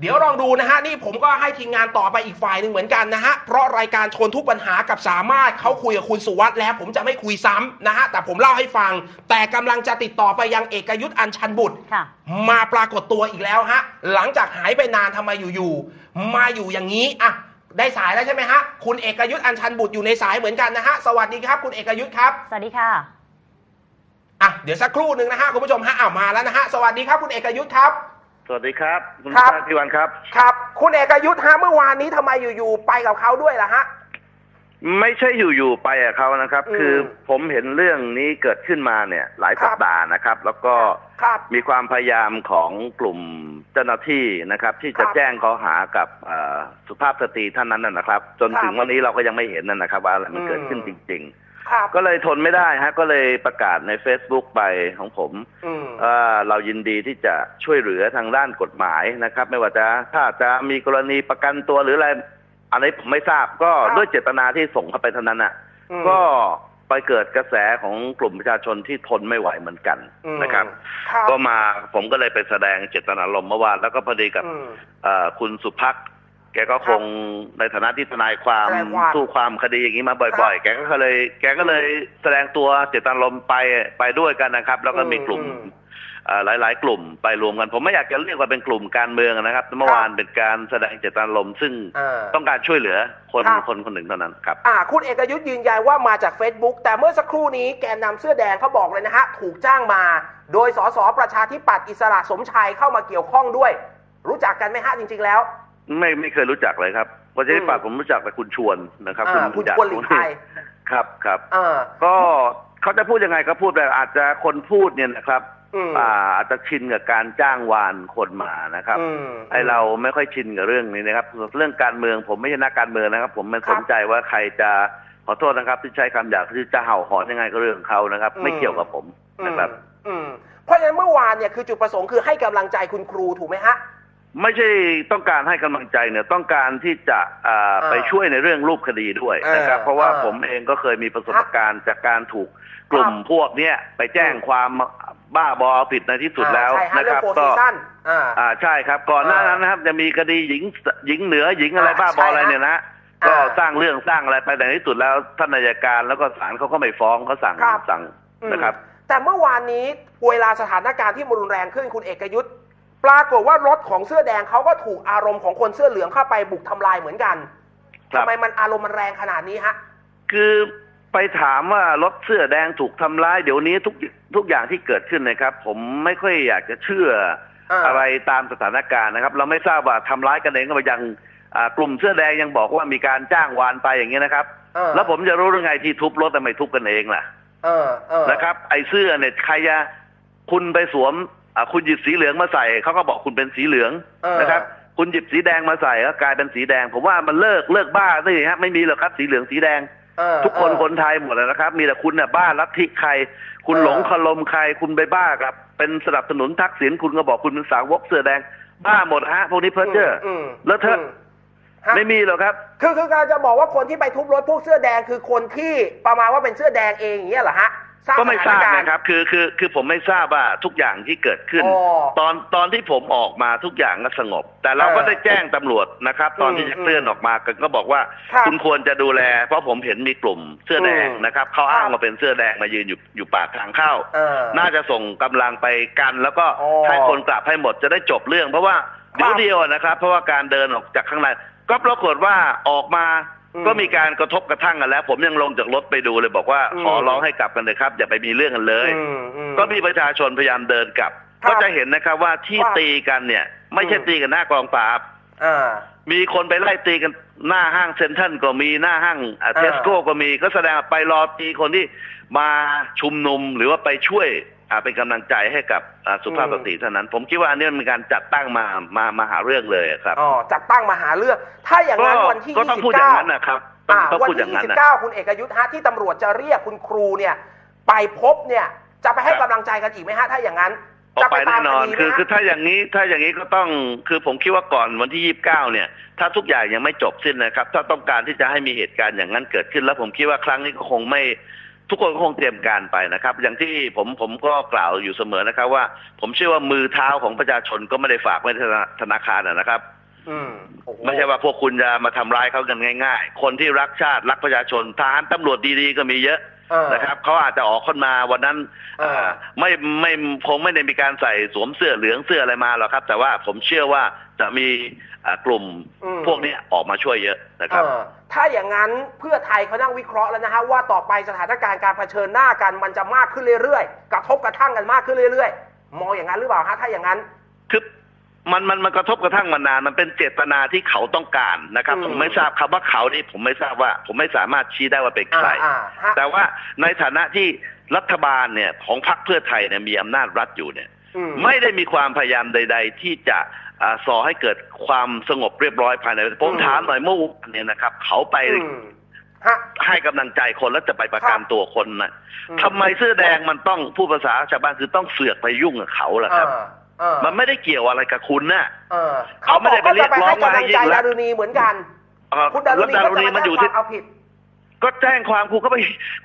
เดี๋ยวลองดูนะฮะนี่ผมก็ให้ทีมงานต่อไปอีกฝ่ายหนึ่งเหมือนกันนะฮะเพราะรายการชนทุกปัญหากับสามารถเขาคุยกับคุณสุวัสด์แล้ว ผมจะไม่คุยซ้ำนะฮะแต่ผมเล่าให้ฟัง แต่กำลังจะติดต่อไปยังเอกยุทธ์อัญชันบุตร ค่ะ มาปรากฏตัวอีกแล้วฮะหลังจากหายไปนานทำไมอยู่ๆมาอยู่อย่างนี้อะได้สายแล้วใช่ไหมฮะคุณเอกยุทธ์อัญชันบุตรอยู่ในสายเหมือนกันนะฮะสวัสดีครับ คุณเอกยุทธ์ครับสวัสดีค่ะอะเดี๋ยวสักครู่หนึ่งนะฮะคุณผู้ชมฮะอ้าวมาแล้วนะฮะสวัสดีครับคุณเอกยุทธ์ครับ สวัสดีครับ คุณครับ ชาติพิวันครับ ครับ คุณเอกยุทธ์ฮะเมื่อวานนี้ทำไมอยู่ๆไปกับเขาด้วยล่ะฮะ ไม่ใช่อยู่ๆไปกับเขานะครับ อืมคือผมเห็นเรื่องนี้เกิดขึ้นมาเนี่ย หลายครับ สัปดาห์นะครับ แล้วก็ครับ มีความพยายามของกลุ่มเจ้าหน้าที่นะครับ ที่จะครับแจ้งข้อหากับเอ่อสุภาพสตรีท่านนั้นนะนะครับ จนครับถึงวันนี้เราก็ยังไม่เห็นนั่นนะครับ ว่าอะไรมันเกิดขึ้นอืมจริง ครับๆก็เลยทนไม่ได้ฮะ ก็เลยประกาศใน Facebook ไปของผมอืมว่าเรายินดีที่จะช่วยเหลือทางด้านกฎหมายนะครับ ไม่ว่าจะถ้าจะมีกรณีประกันตัวหรืออะไรอันนี้ผมไม่ทราบก็ครับ ด้วยเจตนาที่ส่งเข้าไปเท่านั้นน่ะ อืม ก็ไปเกิดกระแสของกลุ่มประชาชนที่ทนไม่ไหวเหมือนกันอืมนะครับ ครับ ก็มาผมก็เลยไปแสดงเจตนารมณ์เมื่อวานแล้วก็พอดีกับอืม เอ่อคุณสุพักดิ์ แกก็คงในฐานะที่ทนายความทนายความสู้ความคดีอย่างนี้มาบ่อยครับๆแกก็เลย แกก็เลยแสดงตัวเจตนารมณ์ไปไปด้วยกันนะครับ แล้วก็มีกลุ่มอืมเอ่อหลาย ๆ กลุ่มไปรวมกัน ผมไม่อยากจะเรียกว่าเป็นกลุ่มการเมืองนะครับเมื่อวานเป็นการแสดงเจตนารมณ์ซึ่งอ่าต้องการช่วยเหลือคนครับคนคนหนึ่งเท่านั้นครับอ่าคุณเอกยุทธ์ยืนยันว่ามาจาก Facebook แต่เมื่อสักครู่นี้แกนนำเสื้อแดงเขาบอกเลยนะฮะถูกจ้างมา โดยสสประชาธิปัตย์อิสระสมชัยเข้ามาเกี่ยวข้องด้วย รู้จักกันไหมฮะจริง ๆ แล้ว ไม่ไม่เคยรู้จักเลยครับประชาธิปัตย์ผมรู้จักแต่คุณชวนนะครับอ่าคุณจักรชวนหลีกภัยครับครับอ่าก็เขาจะพูดยังไงก็พูดแต่อาจจะคนพูดเนี่ยนะครับอืมอ่าอาจจะชินกับการจ้างวานคนมานะครับอืมไอเราไม่ค่อยชินกับเรื่องนี้นะครับ เรื่องการเมืองผมไม่ใช่นักการเมืองนะครับ ผมไม่ครับสนใจว่าใครจะขอโทษนะครับที่ใช้คำหยาบที่จะเห่าหอนยังไงก็เรื่องของเขานะครับ ไม่อืมเกี่ยวกับผมนะครับอืมเพราะฉะนั้นเมื่อวานเนี่ยคือจุดประสงค์คือให้กำลังใจคุณครูถูกไหมฮะ ไม่ใช่ต้องการให้กำลังใจเนี่ยต้องการที่จะอ่าอ่าไปช่วยในเรื่องรูปคดีด้วยนะครับ เออเพราะว่าเออผมเองก็เคยมีประสบการณ์จากการถูกกลุ่มครับ พวกเนี้ยไปแจ้งความบ้าบอผิดในที่สุดแล้วอ่าใช่ฮะนะเรื่คองรับโฟก็ซีซั่นอ่า อ่าใช่ครับก่อนหน้านั้นนะครับจะมีคดีหญิงหญิงเหนือหญิงอะไรอ่าบ้าบออะไรใช่ฮะเนี่ยนะอ่าก็สร้างเรื่องสร้างอะไรไปแต่ในที่สุดแล้วท่านนายการแล้วก็ศาลเขาก็ไม่ฟ้องเขาสั่งครับ สั่งอืมนะครับ แต่เมื่อวานนี้เวลาสถานการณ์ที่มันรุนแรงขึ้นคุณเอกยุทธ์ ปรากฏว่ารถของเสื้อแดงเขาก็ถูกอารมณ์ของคนเสื้อเหลืองเข้าไปบุกทำลายเหมือนกันครับทำไมมันอารมณ์มันแรงขนาดนี้ฮะ คือไปถามว่ารถเสื้อแดงถูกทำร้ายเดี๋ยวนี้ทุกทุกอย่างที่เกิดขึ้นนะครับ ผมไม่ค่อยอยากจะเชื่ออ่าอะไรตามสถานการณ์นะครับ เราไม่ทราบว่าทำร้ายกันเองก็ไปยังอ่ากลุ่มเสื้อแดงยังบอกว่ามีการจ้างวานไปอย่างนี้ยนะครับเออแล้วผมจะรู้ได้ไงที่ทุบรถทำไมทุบกันเองล่ะเออเออนะครับ ไอ้เสื้อเนี่ยใครจะคุณไปสวม อ่าคุณหยิบสีเหลืองมาใส่เขาก็บอกคุณเป็นสีเหลืองเออ นะครับ คุณหยิบสีแดงมาใส่ก็กลายเป็นสีแดง ผมว่ามันเลิกเลิกบ้าสิฮะไม่มีหรอกครับสีเหลืองสีแดง เออทุกคนเออ คนไทยหมดเลยนะครับ มีแต่คุณเนี่ยบ้าลัทธิใคร คุณเออ หลงคลมใคร คุณไปบ้ากับ เป็นสนับสนุนทักษิณคุณก็บอกคุณเป็นสาวกเสื้อแดง บ้าหมดฮะพวกนี้เพ้อเจ้ออมแล้วเธอมฮะไม่มีหรอกครับ คือคือการจะบอกว่าคนที่ไปทุบรถพวกเสื้อแดงคือคนที่ประมาณว่าเป็นเสื้อแดงเองอย่างเงี้ยเหรอฮะสร้าง ก็ไม่ทราบสถนกนะครับคือคือคือผมไม่ทราบว่าทุกอย่างที่เกิดขึ้นอ๋อตอนตอนที่ผมออกมาทุกอย่างก็สงบ แต่เราก็เออได้แจ้งตำรวจนะครับ ตอนที่อืมจะเคลื่อนออกมาก็ก็บอกว่าครับคุณควรจะดูแล เพราะผมเห็นมีกลุ่มเสื้อแดงอืมนะครับเขาอ้างครับมาเป็นเสื้อแดงมายืนอยู่อยู่ปากทางเข้าเออน่าจะส่งกำลังไปกัน แล้วก็อ๋อให้คนกลับให้หมดจะได้จบเรื่อง เพราะว่าครัเดี๋ยวบเดียวนะครับ เพราะว่าการเดินออกจากข้างในก็ปรากฏว่าออกมาอืม ก็มีการกระทบกระทั่งกันแล้ว ผมยังลงจากรถไปดูเลยบอกว่าอืมขอร้องให้กลับกันเลยครับ อย่าไปมีเรื่องกันเลยอืมอืมก็มีประชาชนพยายามเดินกลับครับก็จะเห็นนะครับว่าที่ว่าตีกันเนี่ย ไม่ใช่อืมตีกันหน้ากองปราบอ่ามีคนไปไล่ตีกันหน้าห้างเซ็นทรัลก็มีหน้าห้างอ่าเทสโก้ก็มีก็แสดงว่าไปรอตีคนที่มาชุมนุมหรือว่าไปช่วยอ่า เป็นกำลังใจให้กับอ่าสุภาพสตรีเท่านั้น ผมคิดว่าอันนี้มันเป็นการจัดตั้งมามามาหาเรื่องเลยครับอ๋อจัดตั้งมาหาเรื่อง ถ้าอย่างก็นั้นวันที่ก็ต้องพูดอย่างนั้นนะครับต้องอ่าต้องวันพูดอที่ย่างนั้นนะ29 คุณเอกยุทธ์ฮะที่ตำรวจจะเรียกคุณครูเนี่ย ไปพบเนี่ยจะไปให้ครับกำลังใจกันอีกไหมฮะถ้าอย่างนั้นออกไปตาแน่มนอนดีไหมคือฮะคือถ้าอย่างนี้ถ้าอย่างนี้ก็ต้องคือผมคิดว่าก่อนวันที่ยี่สิบเก้าเนี่ย ถ้าทุกอย่างยังไม่จบสิ้นนะครับ ถ้าต้องการที่จะให้มีเหตุการณ์อย่างนั้นเกิดขึ้น แล้วผมคิดว่าครั้งนี้ก็คงไม่ ทุกคนก็คงเตรียมการไปนะครับ อย่างที่ผมผมก็กล่าวอยู่เสมอนะครับ ว่า ผมเชื่อว่ามือเท้าของประชาชนก็ไม่ได้ฝากไว้ในธนาคารนะครับ ไม่ใช่ว่าพวกคุณจะมาทำร้ายเขากันง่าย ๆ คนที่รักชาติรักประชาชนทหารตำรวจดีๆก็มีเยอะเออนะครับเขาอาจจะออกคนมาวันนั้นเออเอ่อไม่ไม่คงไม่ได้มีการใส่สวมเสื้อเหลืองเสื้ออะไรมาหรอกครับ แต่ว่าผมเชื่อว่าจะมีอ่ากลุ่มอืมพวกเนี้ยออกมาช่วยเยอะนะครับเออถ้าอย่างนั้นเพื่อไทยเขานั่งวิเคราะห์แล้วนะฮะว่าต่อไปสถานการณ์การเผชิญหน้ากันมันจะมากขึ้นเรื่อยๆ กระทบกระทั่งกันมากขึ้นเรื่อยๆ มองอย่างนั้นหรือเปล่าฮะถ้าอย่างนั้นคือ มันมันมันกระทบกระทั่งมานานมันเป็นเจตนาที่เขาต้องการนะครับอืมผมไม่ทราบคำว่าเขานี่ผมไม่ทราบว่า ผมไม่สามารถชี้ได้ว่าเป็นใคร อ่าอ่าฮะแต่ว่าในฐานะที่รัฐบาลเนี่ยของพรรคเพื่อไทยเนี่ยมีอำนาจรัฐอยู่เนี่ย อืมไม่ได้มีความพยายามใด ๆ ที่จะอ่าส่อให้เกิดความสงบเรียบร้อยภายในผมอืมถามหน่อยเมื่อวานเนี่ยนะครับ เขาไปอืมฮะ ให้กำลังใจคนแล้วจะไปประกันครับตัวคนนะอืม ทำไมเสื้อแดงมันต้องผู้ภาษาชาวบ้านคือต้องเสือกไปยุ่งกับเขาล่ะครับเออ เออ มันไม่ได้เกี่ยวอะไรกับคุณนะ เออเขาไม่ได้ไปเรียกร้องเขาบกว่าจะไปให้กำลังใจมาให้ยิ่งรัดากรุณีเหมือนกัน เอ่อคุณดารุแล้วณีดาก็รุจะณีมามันแจ้องยู่ควาที่มเอาผิด ก็แจ้งความคุณก็ไป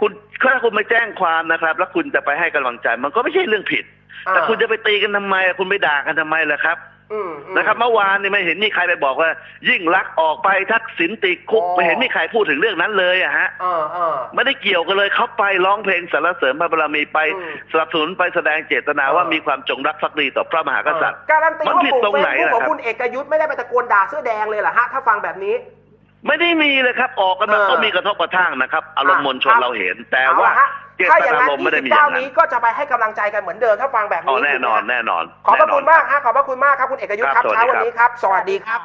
คุณถ้าคุณไม่แจ้งความนะครับ แล้วคุณจะไปให้กำลังใจมันก็ไม่ใช่เรื่องผิดอ่าแต่คุณจะไปตีกันทำไมคุณไปด่ากันทำไมล่ะครับอืมอืม นะครับเมื่อวานนี่ไม่เห็นมีใครไปบอกว่า ยิ่งลักษณ์ออกไปทักษิณติดคุกอ๋อไม่เห็นมีใครพูดถึงเรื่องนั้นเลยอะฮะเออเออไม่ได้เกี่ยวกันเลยเขาไปร้องเพลงสรรเสริญพระบารมีไปอืมสนับสนุนไปแสดงเจตนาเออว่ามีความจงรักภักดีต่อพระมหากษัตริย์การันตีมันว่าผิดกลุ่มตรงเฟไหนซบุ๊กล่ะของครับคุณเอกยุทธไม่ได้ไปตะโกนด่าเสื้อแดงเลยเหรอฮะถ้าฟังแบบนี้ไม่ได้มีเลยครับ ออกกันมาเออก็มีกระทบกระทั่งนะครับ อารมณ์มวลชนครับเราเห็น แต่เอาว่าละฮะเจ ถ้าตอย่างนานั้นลมณ์ไม่ได้มีอย่าง29นั้นนี้ก็จะไปให้กำลังใจกันเหมือนเดิมถ้าฟังแบบอ๋นี้อแน่นอนถูกไหมฮะแน่นอน ขอบพระแน่นนคุณมากฮะขอบพระคุณมากครับคุณเอกยุทธคครัรับบสวัสดีเช้าวันครับนี้ครับ สวัสดีครับ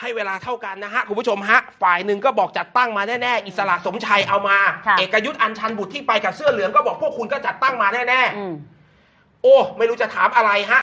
ให้เวลาเท่ากันนะฮะคุณผู้ชมฮะ ฝ่ายหนึ่งก็บอกจัดตั้งมาแน่ๆอิสระสมชัยเอามาค่ะเอกยุทธอัญชันบุตรที่ไปกับเสื้อเหลืองก็บอกพวกคุณก็จัดตั้งมาแน่อืมๆโอ้ ไม่รู้จะถามอะไรฮะ